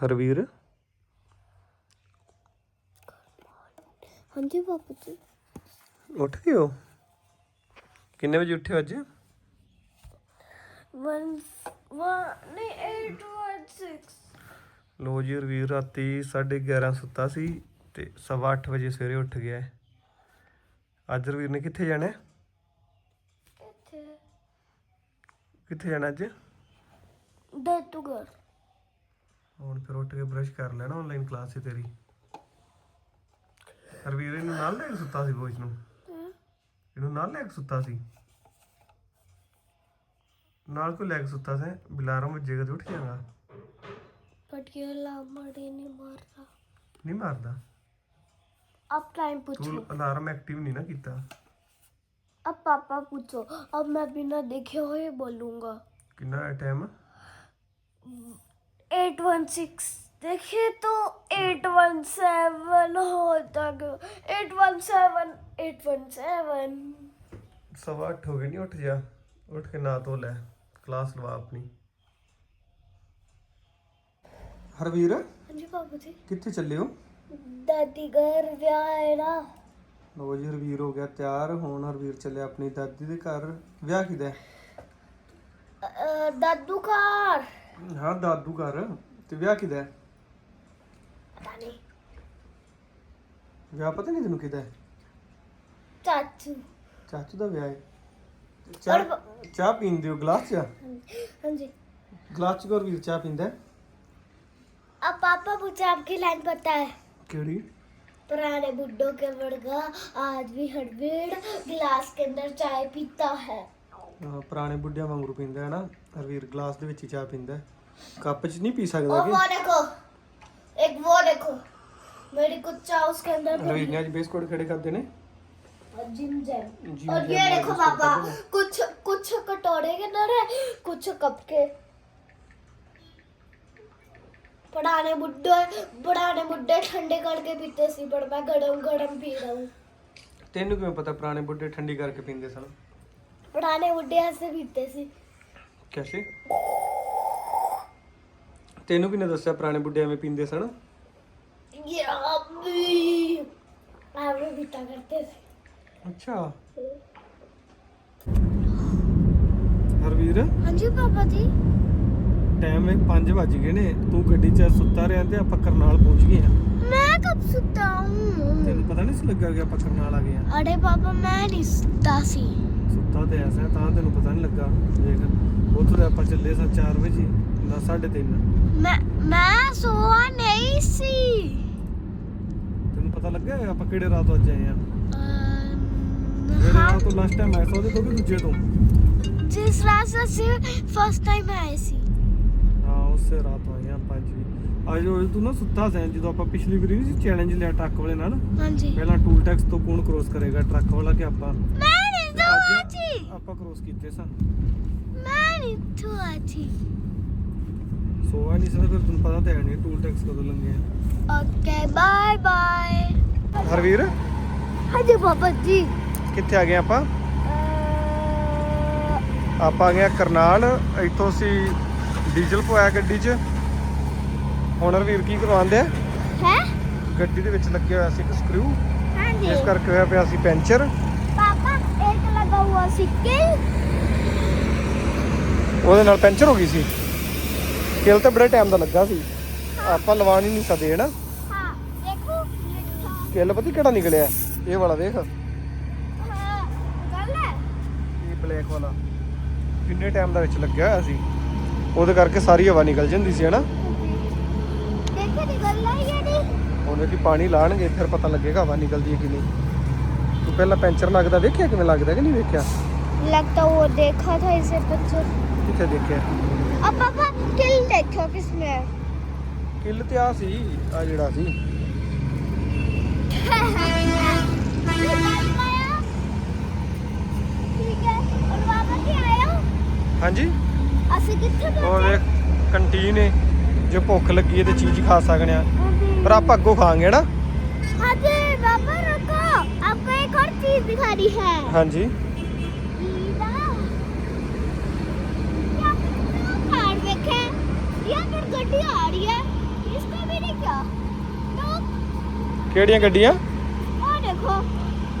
ਹਰਵੀਰ? ਹਾਂਜੀ ਪਾਪਾ ਜੀ। ਉੱਠ ਗਏ ਹੋ? ਕਿੰਨੇ ਵਜੇ ਉੱਠੇ ਹੋ ਅੱਜ? ਵਨ ਵਨ ਨਹੀਂ 816 ਲੋ ਜੀ ਹਰਵੀਰ ਰਾਤੀ 11:30 ਸੁੱਤਾ ਸੀ ਤੇ ਸਵਾ ਅੱਠ ਵਜੇ ਸਵੇਰੇ ਉੱਠ ਗਿਆ। ਅੱਜ ਹਰਵੀਰ ਨੇ ਕਿੱਥੇ ਜਾਣਾ ਕਿੱਥੇ ਜਾਣਾ ਅੱਜ? ਦੈਤੂਗਰ ਹੁਣ ਫਿਰ ਉੱਠ ਕੇ ਬ੍ਰਸ਼ ਕਰ ਲੈਣਾ ਆਨਲਾਈਨ ਕਲਾਸ ਸੀ ਤੇਰੀ। ਹਰਵੀਰ ਇਹਨੂੰ ਨਾਲ ਲੈ ਕੇ ਸੁੱਤਾ ਸੀ ਬੋਝ ਨੂੰ। ਇਹਨੂੰ ਨਾਲ ਲੈ ਕੇ ਸੁੱਤਾ ਸੀ। ਨਾਲ ਕੋ ਲੈ ਕੇ ਸੁੱਤਾ ਸੀ? ਬਿਲਾਰਮ ਵੱਜੇਗਾ ਤੇ ਉੱਠ ਜਾਗਾ ਬਟ ਇਹ ਲਾਮੜੇ ਨਹੀਂ ਮਾਰਦਾ। ਨਹੀਂ ਮਾਰਦਾ। अब टाइम पूछो तू अलार्म एक्टिव नहीं ना किया अब पापा पूछो अब मैं बिना देखे हुए बोलूंगा कितना टाइम 816 देखिए तो 817 हो तक। 817 817 सवा आठ हो गए नहीं उठ जा। उठ के ना धो ले क्लास लवा अपनी। ਹਰਵੀਰ ਹਾਂਜੀ ਬਾਬੂ ਜੀ ਕਿੱਥੇ ਚੱਲੇ ਹੋ ਦਾਦੀ ਘਰ ਵਿਆਹ ਹੈ ਨਾ ਲੋ ਜੀ ਹਰਵੀਰ ਹੋ ਗਿਆ ਤਿਆਰ ਹੁਣ ਹਰਵੀਰ ਚੱਲੇ ਆਪਣੀ ਦਾਦੀ ਦੇ ਘਰ ਵਿਆਹ ਕਿਦਾ ਦਾਦੂ ਘਰ अ, दादू कार ਹਾਂ ਦਾਦੂ ਘਰ ਤੇ ਵਿਆਹ ਕਿਦਾ पता नहीं ਵਿਆਹ ਪਤਾ ਨਹੀਂ ਤੈਨੂੰ ਕਿਦਾ चाचू ਚਾਚੂ ਦਾ ਵਿਆਹ ਹੈ ਤੇ ਚਾਹ ਚਾਹ ਪੀਂਦੇ ਹੋ ਗਲਾਸ ਚ हाँ जी ਗਲਾਸ ਚ ਕੋਈ ਹਰਵੀਰ ਚਾਹ ਪੀਂਦਾ ਹੈ? अब पापा मुझे आपकी लाइन पता है ਕਿਹੜੀ पुराने बुड्ढों के वर्गा आज भी हड़बीड़ गिलास के अंदर चाय पीता है ਹਾਂ, ਪੁਰਾਣੇ ਬੁੱਢਿਆਂ ਵਾਂਗੂ ਪੀਂਦਾ ਹੈ ਨਾ ਹਰਵੀਰ ਗਲਾਸ ਦੇ ਵਿੱਚ ਹੀ ਚਾਹ ਪੀਂਦਾ ਹੈ। ਕੱਪ ਚ ਨਹੀਂ ਪੀ ਸਕਦਾ और ਕਿ वो देखो एक वो देखो मेरी कुछ चाय उसके अंदर ਹਰਵੀਰ ਨੇ ਅੱਜ ਬਿਸਕੁਟ ਖੜੇ ਕਰਦੇ ਨੇ और जिम जैम जिम और जैम ये वाले देखो बिस्कुट पापा खाते हैं। कुछ कुछ कटोरे के अंदर है कुछ कप के पुराने बुड्ढे पुराने बुड्ढे ठंडे करके पीते सी पर मैं गरम गरम पी रहा हूँ ਤੈਨੂੰ ਕਿਵੇਂ ਪਤਾ ਪੁਰਾਣੇ ਬੁੱਢੇ ਠੰਡੀ ਕਰਕੇ ਪੀਂਦੇ ਸਨ पुराने बुड्ढे ऐसे पीते सी ਕੈਸੇ ਤੈਨੂੰ ਕਿਹਨੇ ਦੱਸਿਆ ਪੁਰਾਣੇ ਬੁੱਢੇ ਐਵੇਂ ਪੀਂਦੇ ਸਨ ये अभी ऐसे पीता करते थे ਅੱਛਾ ਹਰਵੀਰ हाँ जी पापा जी ਟਾਈਮ ਹੈ 5 ਵੱਜ ਗਏ ਨੇ ਤੂੰ ਗੱਡੀ 'ਚ ਸੁੱਤਾ ਰਿਹਾ ਤੇ ਆਪਾਂ ਕਰਨਾਲ ਪਹੁੰਚ ਗਏ ਆ मैं कब सुता हूँ ਤੈਨੂੰ ਪਤਾ ਨਹੀਂ ਸੀ ਲੱਗਾ ਕਿ ਆਪਾਂ ਕਰਨਾਲ ਆ ਗਏ ਆ अरे पापा मैं नहीं सुता सी ਸੁੱਤਾ ਤੇ ਐਸਾ ਤਾਂ ਤੈਨੂੰ ਪਤਾ ਨਹੀਂ ਲੱਗਾ ਦੇਖ ਉੱਥੋਂ ਦੇ ਆਪਾਂ ਚੱਲੇ ਸਾਂ 4 ਵਜੇ ਨਾ 3:30 ਮੈਂ ਮੈਂ ਸੋਆ ਨਹੀਂ ਸੀ। ਤੈਨੂੰ ਪਤਾ ਲੱਗਿਆ ਆਪਾਂ ਕਿਹੜੇ ਰਾਤ ਅੱਜ ਆਏ ਆ? ਜਿਹੜੇ ਰਾਤ ਤੋਂ ਲਾਸਟ ਟਾਈਮ ਆਇਆ ਸੀ ਉਹਦੇ ਤੋਂ ਵੀ ਦੂਜੇ ਤੋਂ? ਜਿਸ ਰਾਤ ਅਸੀਂ ਫਸਟ ਟਾਈਮ ਆਏ ਸੀ। ਹਾਂ ਉਸੇ ਰਾਤ ਆਏ ਆ ਪੰਜ ਵੀ। ਅੱਜ ਉਹ ਤੂੰ ਨਾ ਸੁੱਤਾ ਸੈਂ ਜਦੋਂ ਆਪਾਂ ਪਿਛਲੀ ਵਾਰੀ ਨਹੀਂ ਸੀ ਚੈਲੰਜ ਲਿਆ ਟਰੱਕ ਵਾਲੇ ਨਾਲ? ਹਾਂਜੀ। ਪਹਿਲਾਂ ਟੂਲ ਟੈਕਸ ਤੋਂ ਕੌਣ ਕ੍ਰੋਸ ਕਰੇਗਾ ਟਰੱਕ ਵਾਲਾ ਕਿ ਆਪਾਂ? ਮੈਂ ਨਹੀਂ ਦੋ ਅੱਜ ਆਪਾਂ ਕ੍ਰੋਸ ਕੀਤੇ ਸਾਂ। ਮੈਂ ਇੱਥੋਂ ਆਜੀ ਸੋਵਾ ਨਹੀਂ ਪਤਾ ਤਾਂ ਨਹੀਂ ਟੂਲ ਟੈਕਸ ਕਦੋਂ ਲੰਗੇ ਆ। Okay bye bye Harveer? ਹਜੇ ਬਾਬਾ ਜੀ। ਕਿੱਥੇ ਆ ਗਏ ਆਪਾਂ? ਆਪਾਂ ਆ ਗਏ ਕਰਨਾਲ ਇੱਥੋਂ ਅਸੀਂ ਡੀਜ਼ਲ ਪਵਾਇਆ ਗੱਡੀ 'ਚ। ਹੁਣ ਹਰਵੀਰ ਕੀ ਕਰਵਾਉਂਦੇ ਹੈ? ਗੱਡੀ ਦੇ ਵਿੱਚ ਲੱਗਿਆ ਹੋਇਆ ਸੀ ਇੱਕ ਸਕਰੂ ਹਾਂਜੀ। ਇਸ ਕਰਕੇ ਹੋਇਆ ਪਿਆ ਸੀ ਪੈਂਚਰ। ਪਾਪਾ ਇੱਕ ਲਗਾ ਹੁਆ ਸਿੱਕੇ ਉਹਦੇ ਨਾਲ ਪੈਂਚਰ ਹੋ ਗਈ ਸੀ ਕਿਲ ਤਾਂ ਬੜੇ ਟਾਈਮ ਦਾ ਲੱਗਾ ਸੀ ਆਪਾਂ ਲਵਾ ਨਹੀਂ ਸਕਦੇ ਹਨਾ हाँ देखो लिखा ਕਿਲ ਪਤਾ ਕਿਹੜਾ ਨਿਕਲਿਆ ਇਹ ਵਾਲਾ ਦੇਖ हाँ गल है ਇਹ ਬਲੈਕ ਵਾਲਾ ਕਿੰਨੇ ਟਾਈਮ ਦਾ ਵਿੱਚ ਲੱਗਿਆ ਹੋਇਆ ਸੀ ਉਹਦੇ ਕਰਕੇ ਸਾਰੀ ਹਵਾ ਨਿਕਲ ਜਾਂਦੀ ਸੀ ਹਨਾ देखो निकल रहा है या नहीं ਹੁਣ ਕਿ ਪਾਣੀ ਲਾਣਗੇ ਫਿਰ ਪਤਾ ਲੱਗੇਗਾ ਹਵਾ ਨਿਕਲਦੀ ਹੈ ਕਿ ਨਹੀਂ ਤੂੰ ਪਹਿਲਾਂ ਪੈਂਚਰ ਲੱਗਦਾ ਵੇਖਿਆ ਕਿਵੇਂ ਲੱਗਦਾ ਕਿ ਨਹੀਂ ਵੇਖਿਆ लगता वो देखा था इसे बच्चों ਕਿੱਥੇ ਦੇਖਿਆ? ਆ ਪਾਪਾ ਕਿਲ ਦੇਖੋ ਕਿਸ ਨੇ ਕਿਲ ਤੇ ਆ ਸੀ ਆ ਜਿਹੜਾ ਸੀ। ਹਾਂਜੀ? ਅਸੀਂ ਕਿੱਥੇ ਹੋਰ ਵੇਖ ਕੰਟੀਨ ਹੈ ਜੇ ਭੁੱਖ ਲੱਗੀ ਹੈ ਤੇ ਚੀਜ਼ ਖਾ ਸਕਦੇ ਆ। ਪਰ ਆਪਾਂ ਅੱਗੋਂ ਖਾਾਂਗੇ ਨਾ? ਹਾਂਜੀ ਬਾਬਾ ਰੁਕੋ। ਆਪਕੋ ਇੱਕ ਹੋਰ ਚੀਜ਼ ਦਿਖਾਣੀ ਹੈ। ਹਾਂਜੀ। ਗੱਡੀ ਆ ਰਹੀ ਹੈ। ਇਸ ਕੋ ਵੀ ਨਹੀਂ ਕਿਹਾ ਕਿਹੜੀਆਂ ਗੱਡੀਆਂ? ਉਹ ਦੇਖੋ।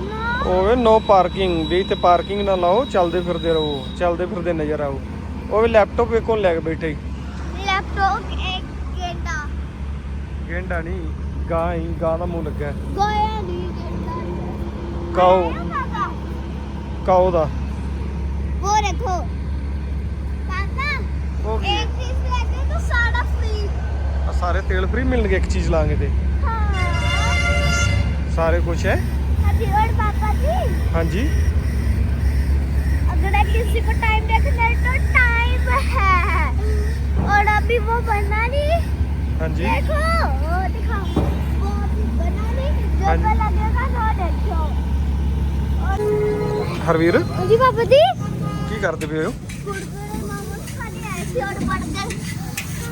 ਨਾ। ਓਏ ਨੋ ਪਾਰਕਿੰਗ ਵੀ ਇੱਥੇ ਪਾਰਕਿੰਗ ਨਾ ਲਾਓ ਚੱਲਦੇ ਫਿਰਦੇ ਰਹੋ ਚੱਲਦੇ ਫਿਰਦੇ ਨਜ਼ਰ ਆਓ। ਓਏ ਲੈਪਟਾਪ ਵੇਖੋ ਲੈ ਕੇ ਬੈਠੇ। ਲੈਪਟਾਪ ਇੱਕ ਗੇਂਡਾ ਗੇਂਡਾ ਨਹੀਂ ਗਾਂ ਹੀ ਗਾਂ ਦਾ ਮੂੰਹ ਲੱਗਾ। ਗਾਇਆ ਨਹੀਂ ਗੇਂਡਾ ਕਾਉ ਕਾਉ ਦਾ। ਉਹ ਦੇਖੋ। ਕਾਕਾ ਇੱਕ ਚੀਜ਼ तो सारा फ्री ਆ ਸਾਰੇ ਤੇਲ ਫ੍ਰੀ ਮਿਲਣਗੇ ਇੱਕ ਚੀਜ਼ ਲਾਂਗੇ ਤੇ हाँ ਸਾਰੇ ਕੁਝ ਹੈ अभी और पापा जी ਹਾਂਜੀ अगर किसी को टाइम देखना है तो टाइम है और अभी वो बना नहीं ਹਾਂਜੀ देखो वो दिखाओ वो अभी बना नहीं जो हाँ जी। कल लगेगा वो देखो और ਹਰਵੀਰ जी पापा जी ਕੀ ਕਰਦੇ ਪਏ ਹੋ कुरकुरे मोमोज खाने ऐसे और बर्गर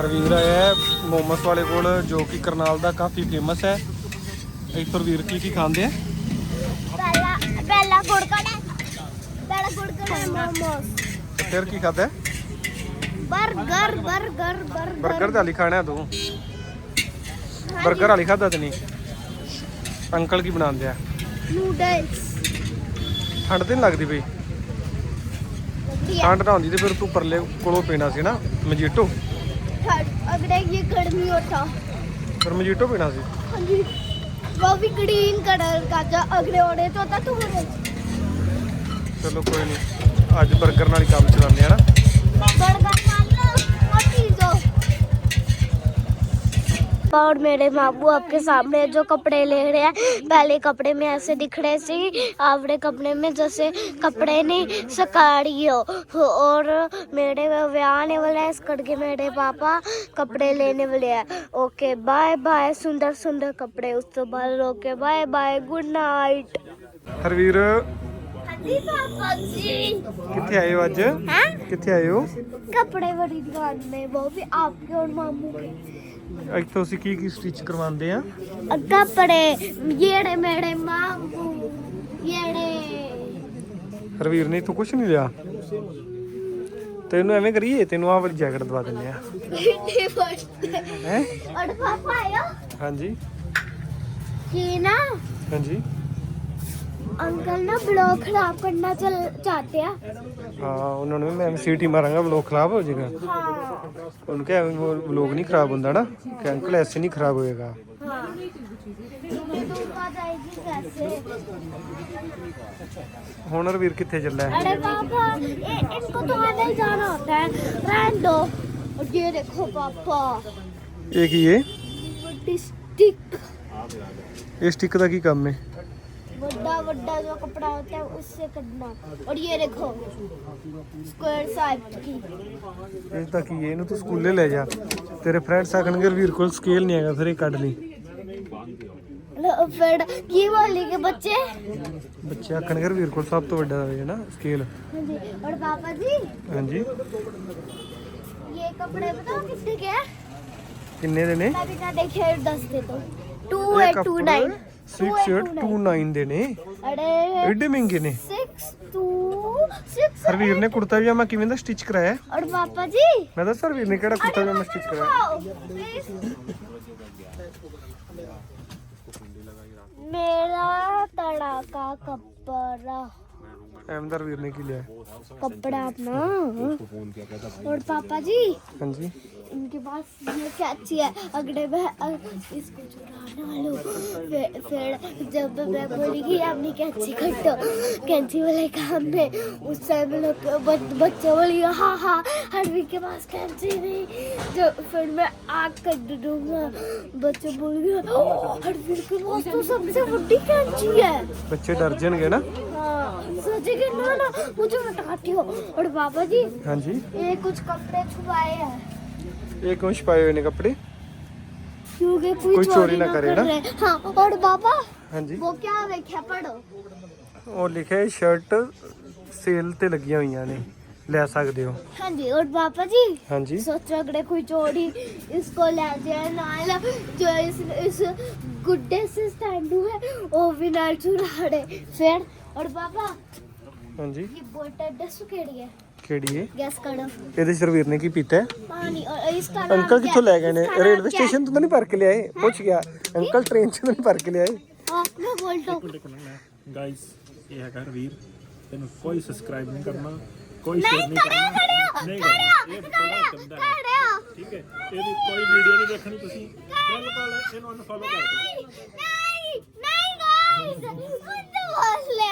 ਰਵੀਰਾ ਹੈ ਮੋਮਸ ਵਾਲੇ ਕੋਲ ਜੋ ਕਿ ਕਰਨਾਲ ਦਾ ਕਾਫੀ ਫੇਮਸ ਹੈ। ਇੱਥੋਂ ਵੀਰ ਕੀ ਕੀ ਖਾਂਦੇ ਆ? ਪਹਿਲਾ ਪਹਿਲਾ ਗੁੜਕੜਾ ਪਹਿਲਾ ਗੁੜਕੜਾ ਮੋਮਸ। ਫਿਰ ਕੀ ਖਾਦਾ ਬਰਗਰ ਬਰਗਰ ਬਰਗਰ ਬਰਗਰ। ਦਾ ਲਿਖਾਣਾ ਤੂੰ। ਬਰਗਰ ਵਾਲੀ ਖਾਦਾ ਤੇ ਨਹੀਂ? ਅੰਕਲ ਕੀ ਬਣਾਉਂਦੇ ਆ? ਨੂਡਲਸ। ਠੰਡ ਤੇ ਨਹੀਂ ਲੱਗਦੀ ਪਈ ਠੰਡ ਨਾ ਹੁੰਦੀ ਤੇ ਫਿਰ ਤੂੰ ਪਰਲੇ ਕੋਲੋਂ ਪੀਣਾ ਸੀ ਨਾ ਮਜੀਟੋ अगले ये गर्मी और था फर्मजीटो पीना सी हाँ जी वो भी ग्रीन कलर का था अगले ऑर्डर तो था तुम चलो कोई नहीं आज बर्गर नाल काम चलाने है ना बर्गर पापा और मेरे बाबू आपके सामने जो कपड़े ले रहे हैं। पहले कपड़े में ऐसे दिख रहे थे आपने कपड़े में जैसे कपड़े नहीं सकाड़ी हो और मेरे वे आने वाले हैं इस करके मेरे पापा कपड़े लेने वाले हैं। ओके बाय बाय सुंदर सुंदर कपड़े उस तो बाद। Okay bye bye good night Harveer हाँ किथे आए हो अज हाँ? किथे कपड़े वाली दुकान में वो भी आपके और मामू के। ਇੱਥੋਂ ਅਸੀਂ ਕੀ ਕੀ ਸਟਿਚ ਕਰਵਾਉਂਦੇ ਆ ਕੱਪੜੇ ਜਿਹੜੇ ਮੇਰੇ ਮਾਂਗੂ ਜਿਹੜੇ ਹਰਵੀਰ ਨੇ ਇੱਥੋਂ ਕੁਝ ਨਹੀਂ ਲਿਆ। ਤੈਨੂੰ ਐਵੇਂ ਕਰੀਏ ਤੈਨੂੰ ਆਹ ਵਾਲੀ ਜੈਕਟ ਦਵਾ ਦਿੰਦੇ ਆ ਹਾਂਜੀ। ਕੀ ਨਾ? ਹਾਂਜੀ। अंकल ना ब्लॉक खराब करना चल चाहते हैं ਹਾਂ ਉਹਨਾਂ ਨੂੰ ਵੀ ਮੈਂ ਸੀਟੀ ਮਾਰਾਂਗਾ ਵਲੋਗ ਖਰਾਬ ਹੋ ਜਾਏਗਾ हाँ ਉਹਨੂੰ ਕਿਹਾ ਵਲੋਗ ਨਹੀਂ ਖਰਾਬ ਹੁੰਦਾ ਨਾ ਕਿ ਅੰਕਲ ਐਸੇ ਨਹੀਂ ਖਰਾਬ ਹੋਏਗਾ हाँ तुम्हें तो बात आएगी कैसे ਹੁਣ ਹਰਵੀਰ ਕਿੱਥੇ ਚੱਲਾ ਹੈ अरे पापा ये इनको तो आने ही जाना होता है रहने दो और ये देखो पापा ਇਹ ਕੀ ਹੈ बड़ी स्टिक ਇਹ ਸਟਿਕ ਦਾ ਕੀ ਕੰਮ ਹੈ बड़ा बड़ा जो कपड़ा होता है उससे करना और ये देखो स्क्वायर साइज की ਇਹ ਤਾਂ ਕੀ ਹੈ ਇਹਨੂੰ ਤੂੰ ਸਕੂਲੇ ਲੈ ਜਾ ਤੇਰੇ ਫਰੈਂਡਸ ਆਖਣਗੇ ਵੀਰ ਕੋਲ ਸਕੇਲ ਨਹੀਂ ਹੈਗਾ ਫਿਰ ਇਹ ਕੱਢ ਲਈ लो, फिर की वाली के बच्चे ਬੱਚੇ ਆਖਣਗੇ ਵੀਰ ਕੋਲ ਸਭ ਤੋਂ ਵੱਡਾ ਹੈ ਨਾ ਸਕੇਲ हाँ जी और पापा जी ਹਾਂਜੀ ये कपड़े बताओ कितने के हैं ਕਿੰਨੇ ਦੇ ਨੇ मैं भी ना देखे दस दे दो टू ਇਹ एट टू नाइन 6829 ਦੇ ਨੇ। ਅੜੇ ਐਡੇ ਮਹਿੰਗੇ ਨੇ। 626 ਹਰਵੀਰ ਨੇ ਕੁੜਤਾ ਪਜਾਮਾ ਕਿਵੇਂ ਦਾ ਸਟਿਚ ਕਰਾਇਆ? ਹੈ? ਔਰ ਪਾਪਾ ਜੀ। ਮੈਂ ਦੱਸ ਹਰਵੀਰ ਨੇ ਕਿਹੜਾ ਕੁੜਤਾ ਪਜਾਮਾ ਸਟਿਚ ਕਰਾਇਆ? ਦਿਖਾਓ, please। ਮੇਰਾ ਤੜਾਕਾ ਕੱਪੜਾ। अहमदार गिरने के लिए। कपड़ा अपना। और पापा जी हाँ जी। इनके पास ये क्या अच्छी है। अगले में इसको चुराना लो फिर जब मैं बोलेगी आपने क्या अच्छी कटो। कैंची वाले काम में उस टाइम लोग बच्चे बोली हाँ हाँ हरवी के पास कैंची नहीं। तो फिर मैं आग कर दूँगा। बच्चे बोल गए हरवीर के पास तो सबसे बड़ी कैंची है। बच्चे डर जाएँगे ना। हाँ सोचेंगे ना ना मुझे हटाती हो और पापा जी ਹਾਂਜੀ ये कुछ कपड़े छुपाए हैं ਇਹ ਕਿਉਂ ਛਪਾਏ ਹੋਏ ਨੇ ਕੱਪੜੇ क्योंकि कोई, कोई चोरी ना करे कर ना? रहे। हाँ और पापा ਹਾਂਜੀ वो क्या देखा पढ़ो ਉਹ ਲਿਖਿਆ ਹੈ ਸ਼ਰਟ ਸੇਲ ਤੇ ਲੱਗੀਆਂ ਹੋਈਆਂ ਨੇ ਲੈ ਸਕਦੇ ਹੋ हाँ जी और पापा जी ਹਾਂਜੀ सोचो अगर कोई चोरी इसको ले जाए नाल जो इस इस गुड्डे से स्टैंडू है वो भी नाल चुरा रहे फिर और पापा ਹਾਂਜੀ ये बोतल दस केड़ी है ਕਿਹੜੀ ਏ गैस करो ਇਹਦੇ ਸਰਵੀਰ ਨੇ ਕੀ ਪੀਤਾ ਹੈ पानी और इसका नाम ਅੰਕਲ क्या- ਕਿੱਥੋਂ ਲੈ ਗਏ ਨੇ इसका नाम ਰੇਲਵੇ क्या है? ਸਟੇਸ਼ਨ ਤੋਂ ਤਾਂ ਨਹੀਂ ਭਰ ਕੇ ਲਿਆਏ ਪੁੱਛ ਗਿਆ ਅੰਕਲ ਟ੍ਰੇਨ 'ਚ ਤਾਂ ਨਹੀਂ ਭਰ ਕੇ ਲਿਆਏ हाँ, मैं बोलता हूँ ਗਾਇਸ ਇਹ ਹੈਗਾ ਰਵੀਰ ਤੈਨੂੰ ਕੋਈ ਸਬਸਕ੍ਰਾਈਬ ਨਹੀਂ ਕਰਨਾ ਕੋਈ नहीं ਸ਼ੇਅਰ ਨਹੀਂ करो ਕਰਨਾ करो ਨਹੀਂ करो ਕਰਨਾ ਇਹ ਬੜਾ करो ਗੰਦਾ ਹੈ करो ਠੀਕ ਹੈ ਇਹਦੀ ਕੋਈ ਵੀਡੀਓ ਨਹੀਂ ਦੇਖਣੀ ਤੁਸੀਂ ਬਿਲਕੁਲ ਇਹਨੂੰ ਅਨਫੋਲੋ ਕਰ ਦਿਓ नहीं नहीं गाइस कुछ बोल ले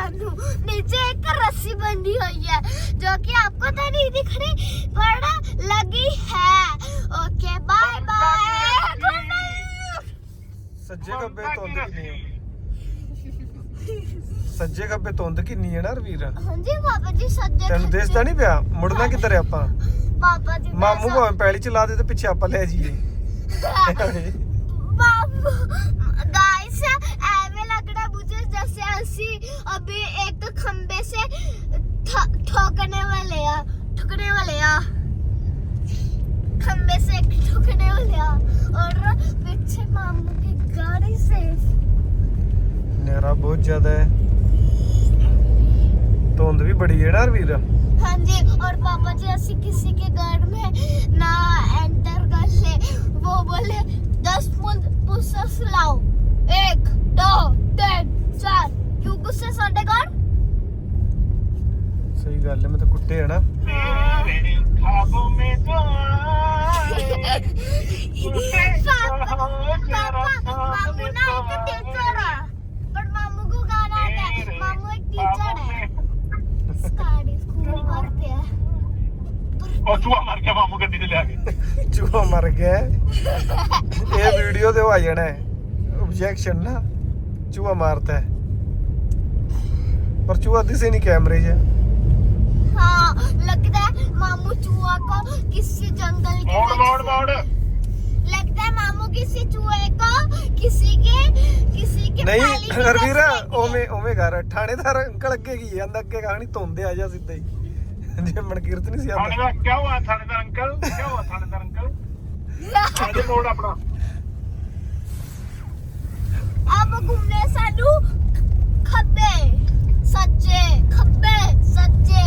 जा रहा है सानू नीचे एक रस्सी बंधी हुई है जो कि आपको तो नहीं दिख रही पर लगी है okay bye bye good night ਸੱਜੇ ਖੱਬੇ ਧੁੰਦ ਕਿੰਨੀ ਹੈ ਸੱਜੇ ਖੱਬੇ ਧੁੰਦ ਕਿੰਨੀ ਹੈ ਨਾ ਰਵੀਰ हाँ जी पापा जी सज्जे ਤੈਨੂੰ खच्चे- ਦਿਸਦਾ ਨਹੀਂ ਪਿਆ ਮੁੜਨਾ ਕਿੱਧਰ ਹੈ ਆਪਾਂ पापा जी ਮਾਮੂ मैं ਭਾਵੇਂ ਪੈਲੀ ਚਲਾ ਦੇ ਤੇ ਪਿੱਛੇ ਆਪਾਂ ਲੈ ਜਾਈਏ मामू गाइस ऐवे लग रहा है मुझे जैसे ऐसी अभी एक तो खंबे से ठोकने वाले या ठुकने वाले या खंबे से एक ठुकने वाले या और पीछे मामू की गाड़ी से। नेरा बहुत ज़्यादा है। धुंध भी बड़ी है ना वीर हाँ जी और पापा जी ऐसी किसी के घर में ना एंटर कर ले। वो बोले दस पुल पुसअप्स लाओ। एक दो तीन चार क्यों गुस्से साढ़े घर ਸਹੀ ਗੱਲ ਹੈ ਮੈਂ ਤਾਂ ਕੁੱਟੇ ਹੈ ਨਾ पापा पापा मामू ना एक टीचर है पर मामू को गाना आता है मामू एक टीचर है स्काडी स्कूल पढ़ते हैं ਉਹ ਚੂਹਾ ਮਾਰ ਕੇ ਮਾਮੂ ਗੱਡੀ ਤੇ ਲਿਆ ਕੇ ਚੂਹਾ ਮਰ ਗਿਆ ਹੈ। ਇਹ ਵੀਡੀਓ ਤੇ ਉਹ ਆ ਜਾਣਾ ਹੈ ਆਬਜੈਕਸ਼ਨ ਨਾ ਚੂਹਾ ਮਾਰਤਾ ਹੈ ਪਰ ਚੂਹਾ ਦਿਸੇ ਨਹੀਂ ਕੈਮਰੇ 'ਚ हाँ लगता है मामू चूहा को किसी जंगल के ਮੋੜ में- ਮੋੜ ਮੋੜ लगता है मामू किसी चूहे को किसी के किसी के ਨਹੀਂ पैली में ਰਵੀਰ रख देंगे। ਓਵੇਂ ਓਵੇਂ ਕਰ ਥਾਣੇਦਾਰ ਅੰਕਲ ਅੱਗੇ ਕੀ ਜਾਂਦਾ ਅੱਗੇ ਕਹਾਣੀ ਧੁੰਦੇ ਆ ਜਾ ਸਿੱਧਾ ਹੀ ਜੇ ਮਨਕੀਰਤ ਨਹੀਂ ਸੀ ਆਉਂਦਾ ਥਾਣੇਦਾਰ ਕੀ ਹੋਇਆ ਥਾਣੇਦਾਰ ਅੰਕਲ ਕੀ ਹੋਇਆ ਥਾਣੇਦਾਰ ਅੰਕਲ ਆਜੇ ਮੋੜ ਆਪਣਾ अब घूमने सानू खब्बे सज्जे खब्बे सज्जे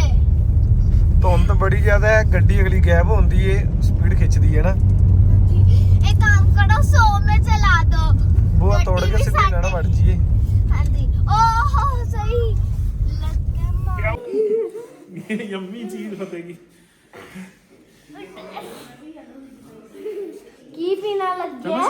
ਧੁੰਦ ਬੜੀ ਜ਼ਿਆਦਾ ਹੈ ਗੱਡੀ ਅਗਲੀ ਗਾਇਬ ਹੁੰਦੀ ਏ ਸਪੀਡ ਖਿੱਚਦੀ ਹੈ ਨਾ एक काम करो सौ में चला दो ਬੂਹਾ ਤੋੜ गड्डी ਕੇ भी ਸਿੱਧੀ ਨਾ साडे- ਵੜ ਜੀਏ हाँ जी ओहो सही लग गया मामू। ਯੰਮੀ ਚੀਜ਼ ਫਤੇਗੀ की पीना लग गया